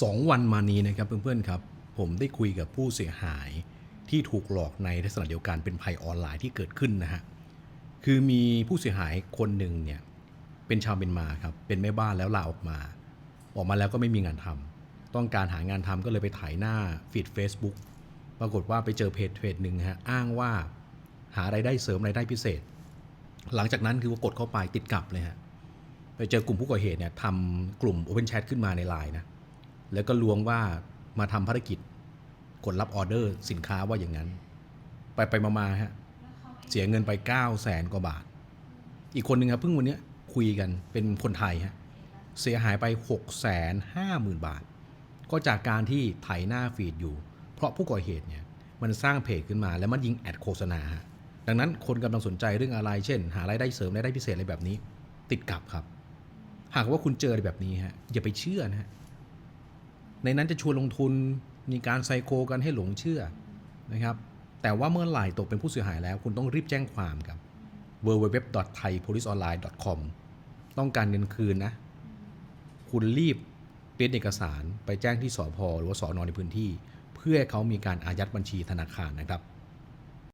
สองวันมานี้นะครับเพื่อนๆครับ ผมได้คุยกับผู้เสียหายที่ถูกหลอกในลักษณะเดียวกันเป็นภัยออนไลน์ที่เกิดขึ้นนะฮะคือมีผู้เสียหายคนหนึ่งเนี่ยเป็นชาวเมียนมาครับเป็นแม่บ้านแล้วลาออกมา ออกมาแล้วก็ไม่มีงานทำต้องการหางานทำก็เลยไปถ่ายหน้าฟีด Facebook ปรากฏว่าไปเจอเพจเพจหนึ่งฮะอ้างว่าหารายได้เสริมรายได้พิเศษ หลังจากนั้นคือว่ากดเข้าไปติดกลับเลยฮะไปเจอกลุ่มผู้ก่อเหตุเนี่ยทำกลุ่ม Open Chat ขึ้นมาในไลน์นะ แล้วก็ลวงว่ามาทำภารกิจกดรับออเดอร์สินค้าว่าอย่างนั้น ไปไปมามาฮะเสียเงินไป9 0 0แสนกว่าบาท อีกคนหนึ่งครับเพิ่งวันนี้คุยกันเป็นคนไทยฮะเสียหายไป6 5 0 0 0 0บาท ก็จากการที่ไถหน้าฟีดอยู่ เพราะผู้ก่อเหตุเนี่ยมันสร้างเพจขึ้นมาแล้วมันยิงแอดโฆษณาฮะดังนั้นคนกำลังสนใจเรื่องอะไร เช่น หารายได้เสริมรายได้พิเศษอะไรแบบนี้ ติดกลับครับ หากว่าคุณเจออะไรแบบนี้ฮะอย่าไปเชื่อนะฮะ ในนั้นจะชวนลงทุนมีการไซโคกันให้หลงเชื่อนะครับ แต่ว่าเมื่อไหร่ตกเป็นผู้เสียหายแล้ว คุณต้องรีบแจ้งความครับ www.thaipoliceonline.com ต้องการเงินคืนนะ คุณรีบเตรียมเอกสารไปแจ้งที่สพหรือว่าสอนอในพื้นที่ เพื่อเขามีการอายัดบัญชีธนาคารนะครับ